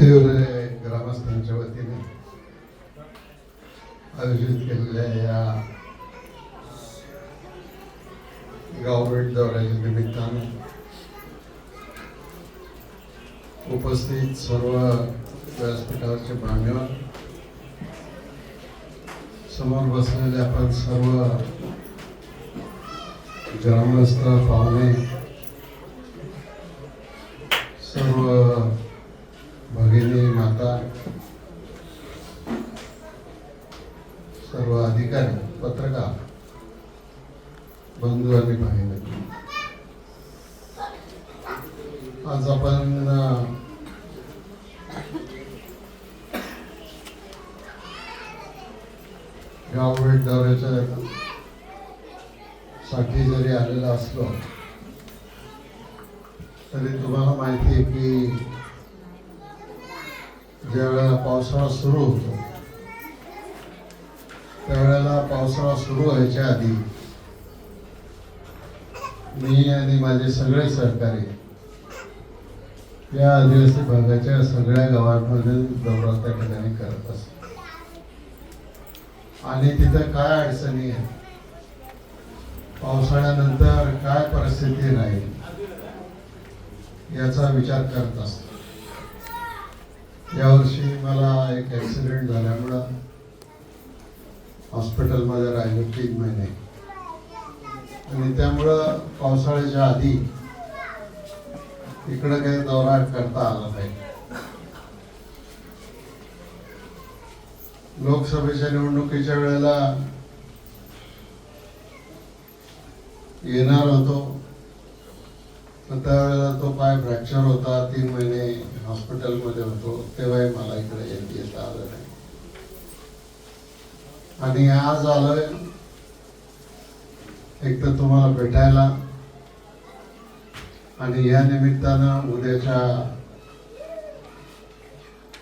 हिवरे ग्रामस्थांच्या वतीने आयोजित केलेल्या या गावभेट दौऱ्याच्या निमित्तानं उपस्थित सर्व व्यासपीठावरचे मान्यवर समोर बसलेले आपण सर्व ग्रामस्थ पाहुणे सर्व भगिनी माता सर्व अधिकारी पत्रकार बंधू आणि बहिणी आज आपण गाव भेट दौऱ्याच्या साठी जरी आलेला असलो तरी तुम्हाला माहिती आहे की ज्या वेळेला पावसाळा सुरू होतो त्यावेळेला पावसाळा सुरू व्हायच्या आधी मी आणि माझे सगळे सहकारी या आदिवासी भागाच्या सगळ्या गावांमध्ये दौरा त्या ठिकाणी करत असतो. आणि तिथं काय अडचणी आहेत? पावसाळ्यानंतर काय परिस्थिती राहील? याचा विचार करत असतो. यावर्षी मला एक ॲक्सिडेंट झाल्यामुळं हॉस्पिटलमध्ये राहिलो तीन महिने. आणि त्यामुळं पावसाळ्याच्या आधी इकडं काही दौरा करता आला नाही. लोकसभेच्या निवडणुकीच्या वेळेला येणार होतो. तर त्यावेळेला तो पाय फ्रॅक्चर होता तीन महिने हॉस्पिटलमध्ये होतो तेव्हाही मला इकडे येत येता आलं नाही आणि आज आलोय एक तर तुम्हाला भेटायला. आणि या निमित्तानं उद्याच्या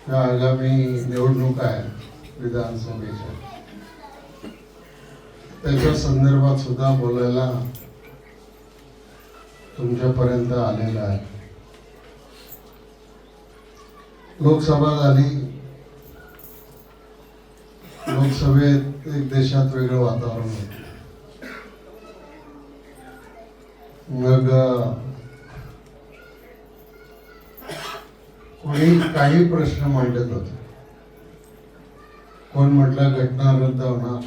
ज्या आगामी निवडणूक आहे विधानसभेच्या. त्याच्या संदर्भात सुद्धा बोलायला तुमच्यापर्यंत आलेला आहे. लोकसभा झाली. लोकसभेत एक देशात वेगळं वातावरण होतं. मग कोणी काही प्रश्न मांडत होते. कोण म्हटलं घटना रद्द होणार?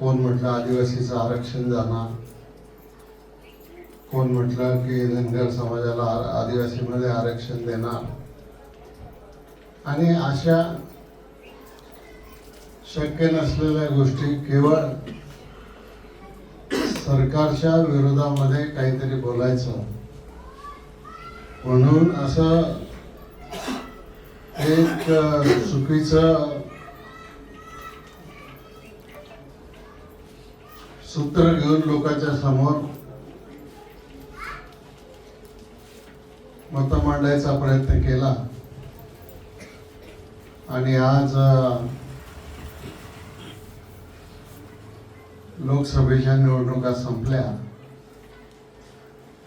कोण म्हटलं आदिवासीचं आरक्षण जाणार? कोण म्हटलं की धनगर समाजाला आदिवासीमध्ये आरक्षण देणार? आणि अशा शक्य नसलेल्या गोष्टी केवळ सरकारच्या विरोधामध्ये काहीतरी बोलायचं. म्हणून असं एक चुकीचं सूत्र घेऊन लोकांच्या समोर मत मांडायचा प्रयत्न केला. आणि आज लोकसभेच्या निवडणुका संपल्या.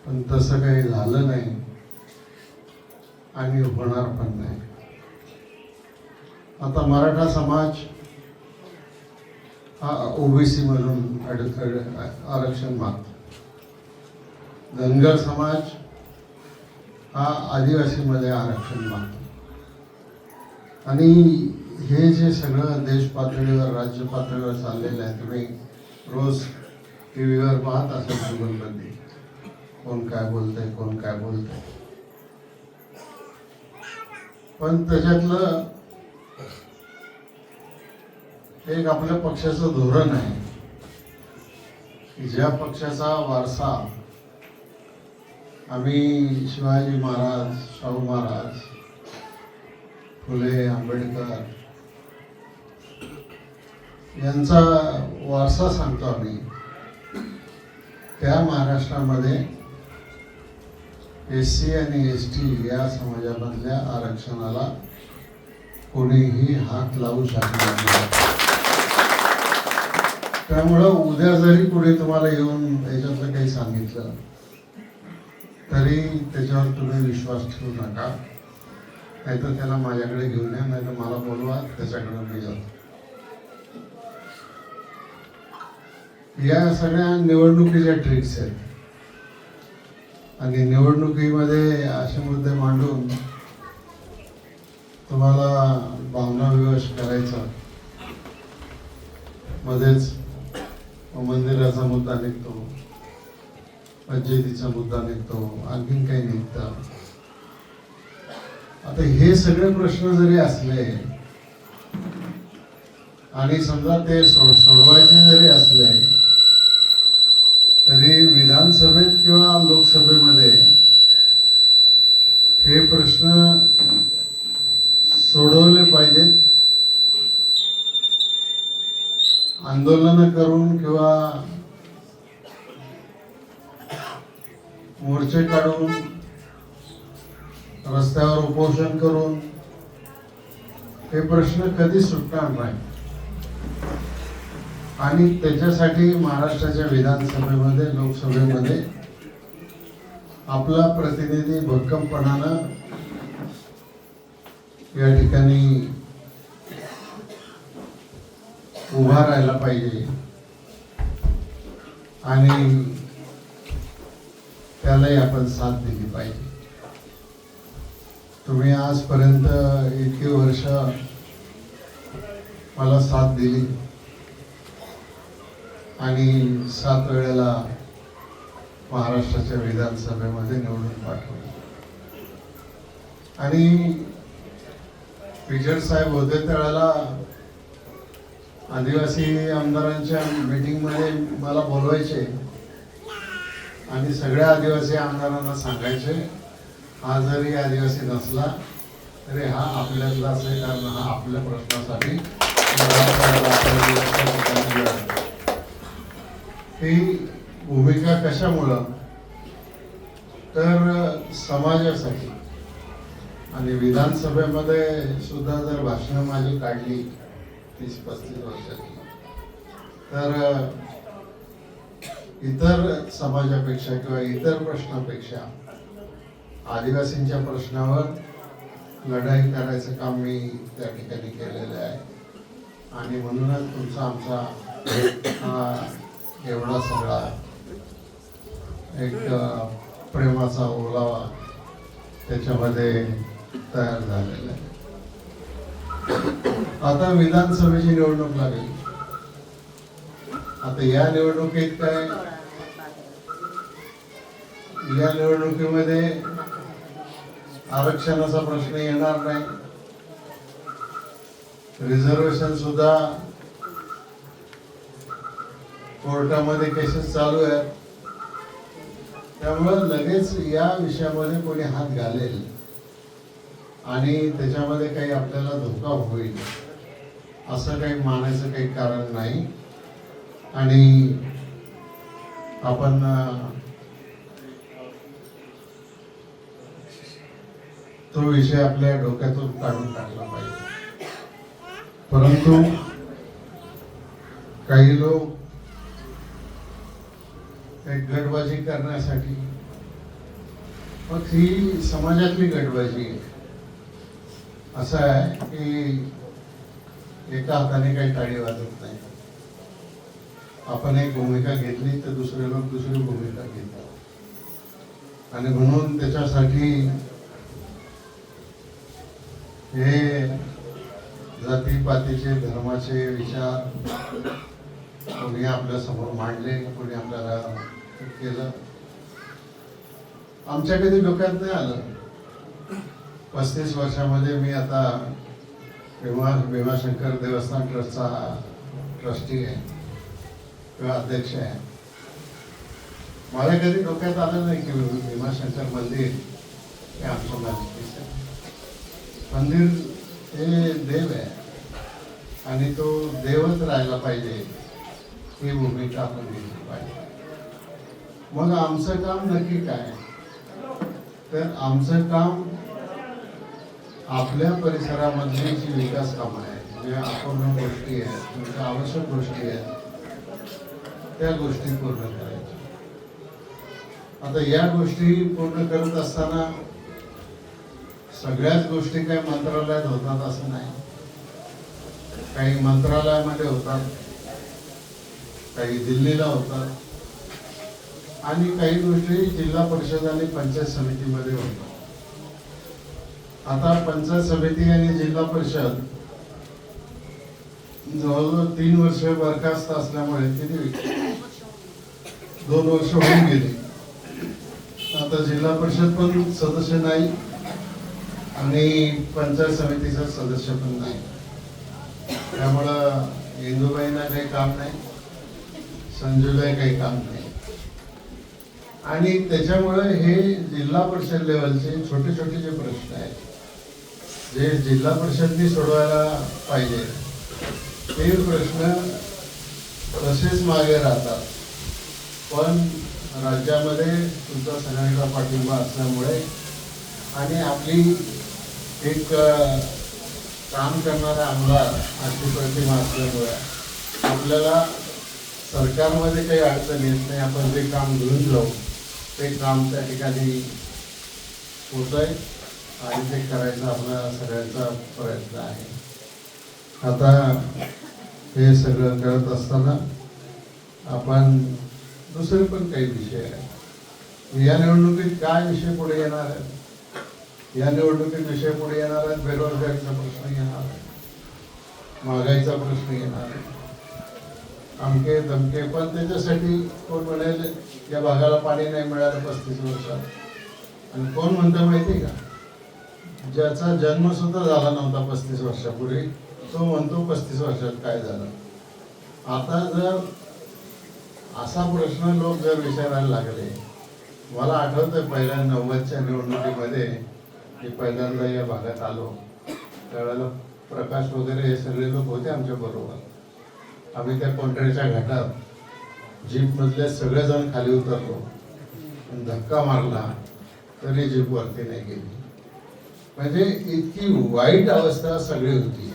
पण तसं काही झालं नाही. आणि होणार पण नाही. आता मराठा समाज हा ओबीसी मधून आरक्षण मागतो. धनगर समाज हा आदिवासीमध्ये आरक्षण मागतो. आणि हे जे सगळं देश पातळीवर राज्य पातळीवर चाललेलं आहे तुम्ही रोज टी व्हीवर पाहत असाल जुगलबंदी कोण काय बोलतंय कोण काय बोलतंय. पण त्याच्यातलं एक आपल्या पक्षाचं धोरण आहे की ज्या पक्षाचा वारसा आम्ही शिवाजी महाराज शाहू महाराज फुले आंबेडकर यांचा वारसा सांगतो आम्ही. त्या महाराष्ट्रामध्ये एस सी आणि एस टी या समाजामधल्या आरक्षणाला कोणीही हात लावू शकणार नाही. त्यामुळं उद्या जरी कुणी तुम्हाला येऊन याच्यातलं काही सांगितलं तरी त्याच्यावर तुम्ही विश्वास ठेवू नका. नाहीतर त्याला माझ्याकडे घेऊन या नाहीतर मला बोलवा त्याच्याकडे मी जातो. या सगळ्या निवडणुकीच्या ट्रिक्स आहेत. आणि निवडणुकीमध्ये असे मुद्दे मांडून तुम्हाला भावना विवश करायचा. मध्येच मंदिराचा मुद्दा निघतो मस्जिदीचा मुद्दा निघतो आणखीन काही निघतं. आता हे सगळे प्रश्न जरी असले आणि समजा ते सोडवायचे जरी असले तरी विधानसभेत किंवा लोकसभेमध्ये हे प्रश्न सोडवले पाहिजेत आंदोलन करून किंवा मोर्चे काढून रस्त्यावर उपोषण करून हे प्रश्न कधी सुटणार नाही. आणि त्याच्यासाठी महाराष्ट्राच्या विधानसभेमध्ये लोकसभेमध्ये आपला प्रतिनिधी भक्कमपणानं या ठिकाणी उभा राहायला पाहिजे. आणि त्यालाही आपण साथ दिली पाहिजे. तुम्ही आजपर्यंत इतकी वर्ष मला साथ दिली. आणि सात वेळेला महाराष्ट्राच्या विधानसभेमध्ये निवडून पाठवलं. आणि पिचड साहेब होते त्यावेळेला आदिवासी आमदारांच्या मीटिंगमध्ये मला बोलवायचे. आणि सगळ्या आदिवासी आमदारांना सांगायचे हा जरी आदिवासी नसला तरी हा आपल्यातला आहे कारण हा आपल्या प्रश्नासाठी ही भूमिका कशामुळं? तर समाजासाठी. आणि विधानसभेमध्ये सुद्धा जर भाषणं माझी काढली तीस पस्तीस वर्षाची तर इतर समाजापेक्षा किंवा इतर प्रश्नापेक्षा आदिवासींच्या प्रश्नावर लढाई करायचं काम मी त्या ठिकाणी केलेलं आहे. आणि म्हणूनच तुमचा आमचा एवढा सगळा एक प्रेमाचा ओलावा त्याच्यामध्ये तयार झालेला आहे. आता विधानसभेची निवडणूक लागली. आता या निवडणुकीत काय या निवडणुकीमध्ये आरक्षणाचा प्रश्न येणार नाही. रिझर्वेशन सुद्धा कोर्टामध्ये केसेस चालू आहेत. त्यामुळे लगेच या विषयामध्ये कोणी हात घालेल आणि त्याच्यामध्ये काही आपल्याला धोका होईल असं काही मानायचं काही कारण नाही. आणि आपण तो विषय आपल्या डोक्यातून काढून टाकला पाहिजे. परंतु काही लोक एक गटबाजी करण्यासाठी मग ही समाजातली गटबाजी आहे. असं आहे की एका हाताने काही टाळी वाजत नाही. आपण एक भूमिका घेतली तर दुसरे लोक दुसरी भूमिका घेतात. आणि म्हणून त्याच्यासाठी हे जातीपातीचे धर्माचे विचार कोणी आपल्यासमोर मांडले कोणी आपल्याला केलं. आमच्या कधी डोक्यात नाही आलं. पस्तीस वर्षामध्ये मी आता भीमा भीमाशंकर देवस्थान ट्रस्टचा ट्रस्टी आहे किंवा अध्यक्ष आहे. मला कधी डोक्यात आलं नाही की भीमाशंकर मंदिर हे आमचं मालकीचं मंदिर हे देव आहे. आणि तो देवच राहायला पाहिजे. ही भूमिका आपण घेतली पाहिजे. मग आमचं काम नक्की काय? तर आमचं काम आपल्या परिसरामधली जी विकास कामं आहेत म्हणजे अपूर्ण गोष्टी आहेत म्हणजे आवश्यक गोष्टी आहेत त्या गोष्टी पूर्ण करायच्या. आता या गोष्टी पूर्ण करत असताना सगळ्याच गोष्टी काही मंत्रालयात होतात असं नाही. काही मंत्रालयामध्ये होतात काही दिल्लीला होतात आणि काही गोष्टी जिल्हा परिषद आणि पंचायत समितीमध्ये होतात. आता पंचायत समिती आणि जिल्हा परिषद जवळजवळ तीन वर्ष बरखास्त असल्यामुळे किती दोन वर्ष होऊन गेली. आता जिल्हा परिषद पण सदस्य नाही. आणि पंचायत समितीचा सदस्य पण नाही. त्यामुळं इंदुबाईंना काही काम नाही संजूला काही काम नाही. आणि त्याच्यामुळे हे जिल्हा परिषद लेवलचे छोटे छोटे जे प्रश्न आहेत जे जिल्हा परिषदनी सोडवायला पाहिजे ते प्रश्न तसेच मागे राहतात. पण राज्यामध्ये तुमचा सगळ्यांचा पाठिंबा असल्यामुळे आणि आपली एक काम करणारा आमदार अशी प्रतिमा असल्यामुळे आपल्याला सरकारमध्ये काही अडचण येत नाही. आपण जे काम घेऊन जाऊ ते काम त्या ठिकाणी होत आहे आणि ते करायचा आपला सगळ्यांचा प्रयत्न आहे. आता हे सगळं करत असताना आपण दुसरे पण काही विषय आहेत. या निवडणुकीत काय विषय पुढे येणार आहेत? या निवडणुकीत विषय पुढे येणार आहेत बेरोजगारीचा प्रश्न येणार आहे महागाईचा प्रश्न येणार आहे. अमके धमके पण त्याच्यासाठी कोण म्हणेल या भागाला पाणी नाही मिळालं पस्तीस वर्षात. आणि कोण म्हणतं माहिती आहे का? ज्याचा जन्म सुद्धा झाला नव्हता पस्तीस वर्षापूर्वी तो म्हणतो पस्तीस वर्षात काय झालं. आता जर असा प्रश्न लोक जर विचारायला लागले मला आठवतं पहिल्या नव्वदच्या निवडणुकीमध्ये मी पहिल्यांदा या भागात आलो. त्यावेळेला प्रकाश वगैरे हे सगळे लोक होते आमच्या बरोबर. आम्ही त्या कोंढऱ्याच्या घाटात जीपमधल्या सगळेजण खाली उतरलो. धक्का मारला तरी जीप वरती नाही गेली. म्हणजे इतकी वाईट अवस्था सगळी होती.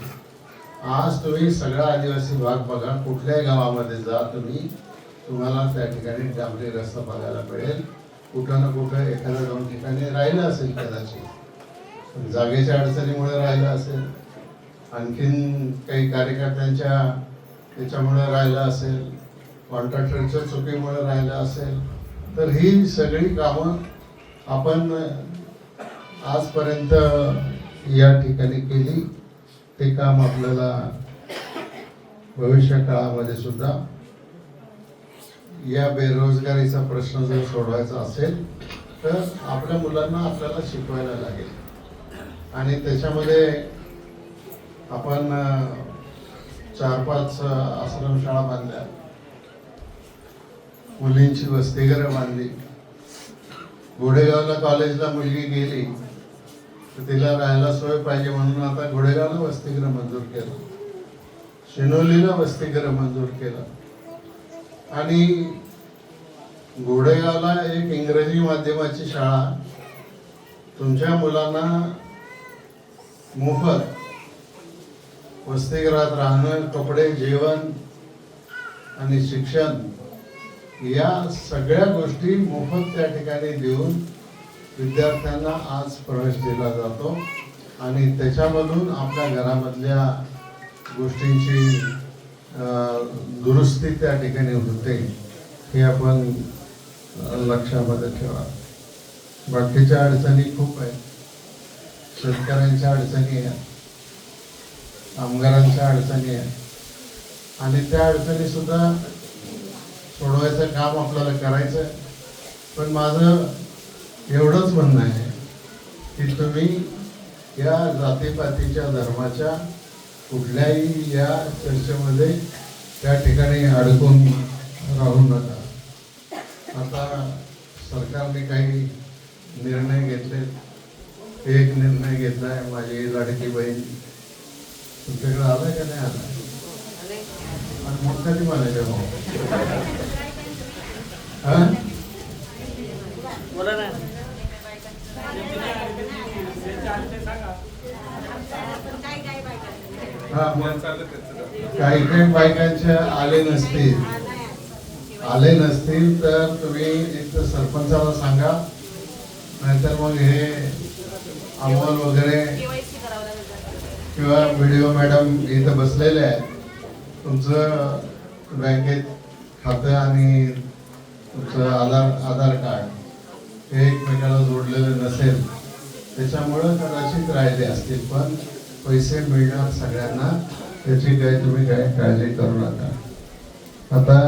आज तुम्ही सगळा आदिवासी भाग बघा कुठल्याही गावामध्ये जा तुम्ही. तुम्हाला त्या ठिकाणी डांबरी रस्ता बघायला मिळेल. कुठं ना कुठं एखाद्या दोन ठिकाणी राहिलं असेल कदाचित. पण जागेच्या अडचणीमुळे राहिलं असेल आणखीन काही कार्यकर्त्यांच्या त्याच्यामुळे राहिलं असेल कॉन्ट्रॅक्टरच्या चुकीमुळे राहिलं असेल तर ही सगळी कामं आपण आजपर्यंत या ठिकाणी केली. ते काम आपल्याला भविष्य काळामध्ये सुद्धा या बेरोजगारीचा प्रश्न जर सोडवायचा असेल तर आपल्या मुलांना आपल्याला शिकवायला लागेल. आणि त्याच्यामध्ये आपण चार पाच आश्रमशाळा बांधल्या. मुलींची वस्तीघरं बांधली. घोडेगावला कॉलेजला मुलगी गेली. तर तिला राहायला सोय पाहिजे म्हणून आता घोडेगावला वस्तीघरं मंजूर केलं. शिनोलीला वसतिगृह मंजूर केलं. आणि घोडेगावला एक इंग्रजी माध्यमाची शाळा. तुमच्या मुलांना मोफत. वसतिगृहात राहणं कपडे जेवण आणि शिक्षण या सगळ्या गोष्टी मोफत त्या ठिकाणी देऊन विद्यार्थ्यांना आज प्रवेश दिला जातो. आणि त्याच्यामधून आपल्या घरामधल्या गोष्टींची दुरुस्ती त्या ठिकाणी होते. हे आपण लक्षामध्ये ठेवा. बाकीच्या अडचणी खूप आहेत. शेतकऱ्यांच्या अडचणी आहेत कामगारांच्या अडचणी आहेत आणि त्या अडचणी सुद्धा सोडवायचं काम आपल्याला करायचं पण माझं एवढंच म्हणणं आहे की तुम्ही या जातीपातीच्या धर्माच्या कुठल्याही या चर्चेमध्ये त्या ठिकाणी अडकून राहू नका. आता सरकारने काही निर्णय घेतले एक निर्णय घेतला आहे माझी लाडकी बहीण तुमच्याकडे आलाय का नाही आलाय? आणि मग कधी म्हणायचं काही काही बायकांचे आले नसतील. आले नसतील तर तुम्ही एक तर सरपंचाला सांगा नाहीतर मग हे अमोल वगैरे किंवा व्हिडिओ मॅडम इथं बसलेले आहेत. तुमचं बँकेत खातं आणि तुमचं आधार आधार कार्ड हे एकमेकाला जोडलेलं नसेल त्याच्यामुळं कदाचित राहिले असतील पण पैसे मिळणार सगळ्यांना त्याची काही तुम्ही काही काळजी करू नका. आता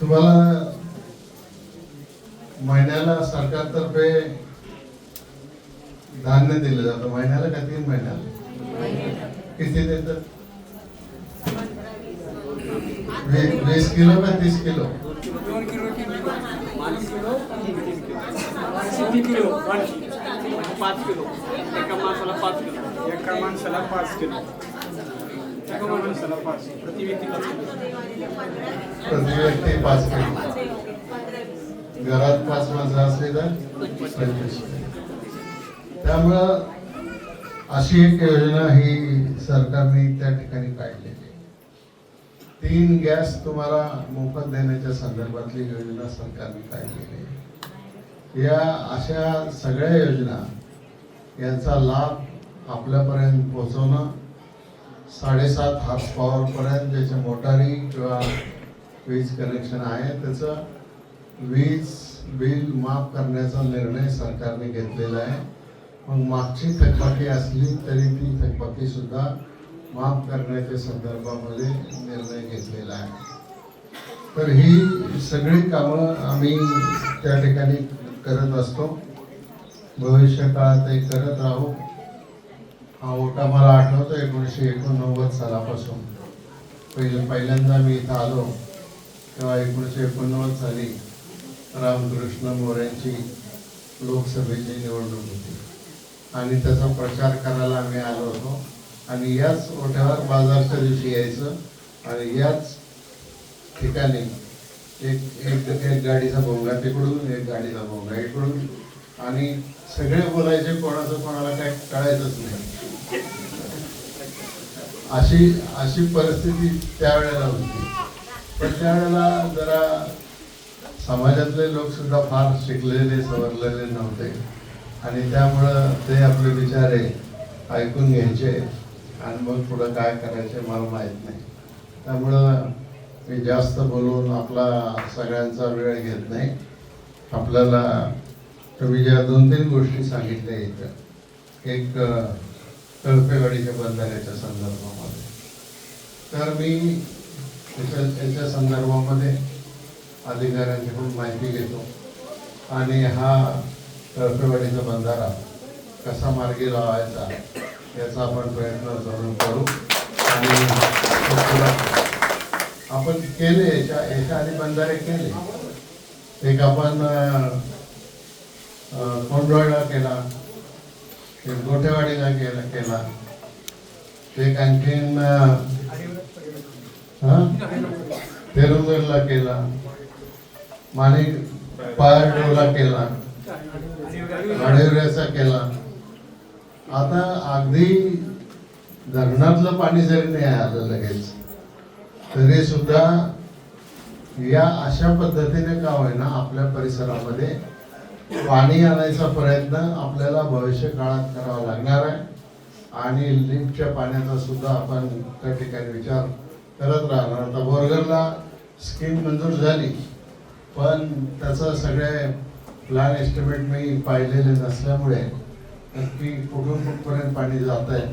तुम्हाला महिन्याला सरकारतर्फे धान्य दिलं जातं. महिन्याला का तीन महिन्याला. किती देतात? वीस किलो का तीस kilo? Kilo kilo kilo kilo kilo प्रति व्यक्ती पाच किलो किलो. घरात पाच माणसं असली तर पंचवीस त्यामुळं अशी एक योजना ही सरकारने त्या ठिकाणी काढलेली आहे. तीन गॅस तुम्हाला मोफत देण्याच्या संदर्भातली योजना सरकारने काढलेली आहे या अशा सगळ्या योजना यांचा लाभ आपल्यापर्यंत पोहोचवणं साडेसात हार्स पॉवरपर्यंत ज्याच्या मोटारी किंवा वीज कनेक्शन आहे त्याचं वीज बिल माफ करण्याचा निर्णय सरकारने घेतलेला आहे. मग मागची थकबाकी असली तरी ती थकबाकी सुद्धा माफ करण्याच्या संदर्भामध्ये निर्णय घेतलेला आहे. तर ही सगळी कामं आम्ही त्या ठिकाणी करत असतो. भविष्य काळातही करत राहू. हा ओटा मला आठवतो एकोणीसशे एकोणनव्वद सालापासून. पहिले पहिल्यांदा मी इथं आलो तेव्हा एकोणीसशे एकोणनव्वद साली रामकृष्ण मोऱ्यांची लोकसभेची निवडणूक होती. आणि त्याचा प्रचार करायला आम्ही आलो होतो. आणि याच ओठ्यावर बाजारच्या दिवशी यायचं. आणि याच ठिकाणी एक एक एक गाडीचा भोंगा तिकडून एक गाडीचा भोंगा इकडून. आणि सगळे बोलायचे कोणाचं कोणाला काय कळायचंच नाही. अशी अशी परिस्थिती त्यावेळेला होती. पण त्यावेळेला जरा समाजातले लोक सुद्धा फार शिकलेले सवरलेले नव्हते. आणि त्यामुळं ते आपले विचार ऐकून घ्यायचे आणि मग पुढं काय करायचे मला माहीत नाही. त्यामुळं मी जास्त बोलून आपला सगळ्यांचा वेळ घेत नाही. आपल्याला तुम्ही ज्या दोन तीन गोष्टी सांगितल्या इथं एक अ, कळपेवाडीच्या बंधाऱ्याच्या संदर्भामध्ये. तर मी याच्या संदर्भामध्ये अधिकाऱ्यांची अधिकाऱ्यांकडून माहिती घेतो. आणि हा कळपेवाडीचा बंधारा कसा मार्गी लावायचा याचा आपण प्रयत्न जरूर करू. आणि आपण केले याच्या याच्या आधी बंधारे केले. एक आपण अं, केला एक गोठेवाडीला केला केला. एक आणखीन हां? तेरुंगरला केला. माणिक पायरडोला केला. वाडेवऱ्याचा केला. आता अगदी धरणातलं पाणी जरी नाही आलं लगेच तरी सुद्धा या अशा पद्धतीने का होईना आपल्या परिसरामध्ये पाणी आणायचा प्रयत्न आपल्याला भविष्य काळात करावा लागणार आहे. आणि लिफ्टच्या पाण्याचा सुद्धा आपण त्या ठिकाणी विचार करत राहणार. आता बोरगरला स्कीम मंजूर झाली. पण त्याचं सगळे प्लॅन एस्टिमेट मी पाहिलेले नसल्यामुळे नक्की कुठून कुठपर्यंत पाणी जात आहे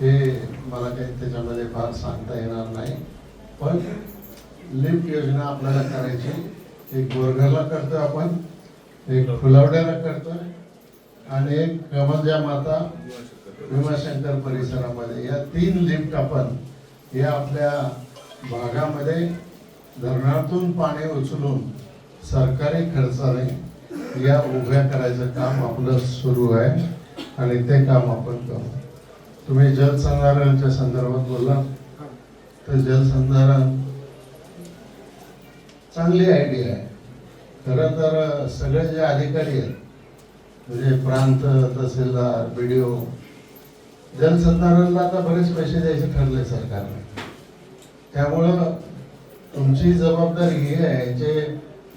हे मला काही त्याच्यामध्ये फार सांगता येणार नाही. पण लिफ्ट योजना आपल्याला करायची एक बोरगरला करतोय आपण एक फुलावड्याला करतोय आणि एक कमलजा माता भीमाशंकर परिसरामध्ये. या तीन लिफ्ट आपण या आपल्या भागामध्ये धरणातून पाणी उचलून सरकारी खर्चाने या उभ्या करायचं काम आपलं सुरू आहे आणि ते काम आपण करू. तुम्ही जलसंधारणाच्या संदर्भात बोला तर जलसंधारण चांगली आयडिया आहे. खरं तर सगळे जे अधिकारी आहेत म्हणजे प्रांत तहसीलदार बी डी ओ जलसंधारणला आता बरेच पैसे द्यायचे ठरले सरकारने. त्यामुळं तुमची जबाबदारी ही आहे जे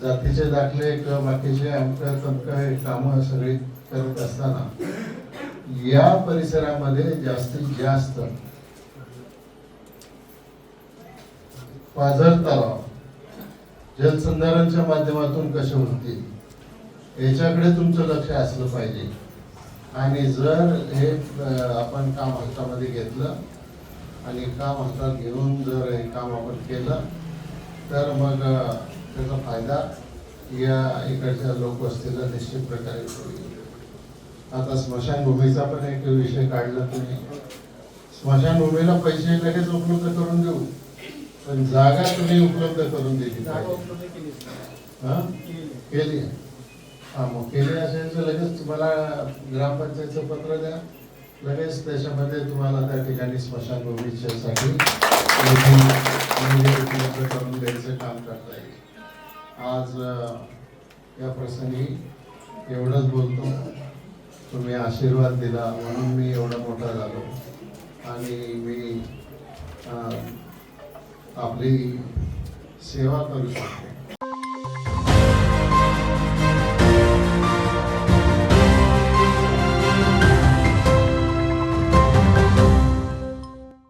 जातीचे दाखले किंवा बाकीचे अमकं तमकं कामं सगळी करत असताना या परिसरामध्ये जास्तीत जास्त पाझर तलाव जलसंधारणच्या माध्यमातून कसे होतील याच्याकडे तुमचं लक्ष असलं पाहिजे. आणि जर हे आपण काम हातामध्ये घेतलं आणि काम हातात घेऊन जर हे काम आपण केलं तर मग त्याचा फायदा या इकडच्या लोकवस्तीला निश्चित प्रकारे होईल. आता स्मशानभूमीचा पण एक विषय काढला तुम्ही. स्मशानभूमीला पैसे लगेच उपलब्ध करून देऊ. पण जागा तुम्ही उपलब्ध करून दिली केली हा? मग केली असेल तर लगेच तुम्हाला ग्रामपंचायतचं पत्र द्या. लगेच त्याच्यामध्ये तुम्हाला त्या ठिकाणी स्मशानभूमीच्या साठी निधी निधी उपलब्ध करून द्यायचं काम करता येईल. आज या प्रसंगी एवढंच बोलतो. तुम्ही आशीर्वाद दिला म्हणून मी एवढा मोठा झालो. आणि मी आपली सेवा करू शकतो.